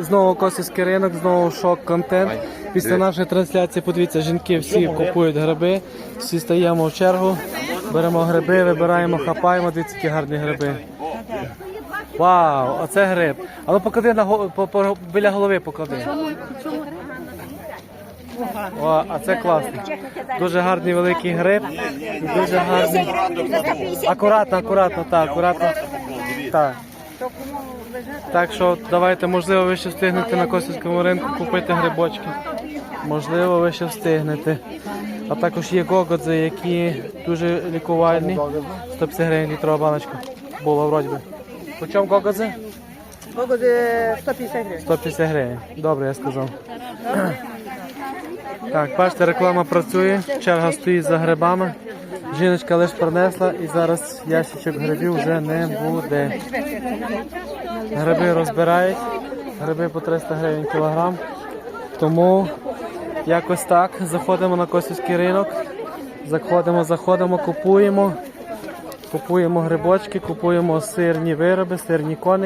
І знову косівський ринок, знову шок-контент. Після нашої трансляції, подивіться, жінки всі купують гриби, всі стаємо в чергу, беремо гриби, вибираємо, хапаємо, дивіться, які гарні гриби. Вау, оце гриб. А ну поклади на го- по, по, біля голови поклади. О, а це класно. Дуже гарний великий гриб. Дуже гарний. Акуратно, акуратно, так, акуратно. Так. Так що давайте, можливо, ви ще встигнете на Косівському ринку купити грибочки. Можливо, ви ще встигнете. А також є гогодзи, які дуже лікувальні. 150 гривень літрова баночка. Була вроді би. По чому гогодзи? Погоди 150 гривень. 150 гривень. Добре, я сказав. Так, бачите, реклама працює, черга стоїть за грибами. Жіночка лише принесла і зараз ящичок грибів вже не буде. Гриби розбирають, гриби по 300 гривень кілограм. Тому якось так. Заходимо на Косівський ринок. Заходимо, заходимо, купуємо. Купуємо грибочки, купуємо сирні вироби, сирні коники.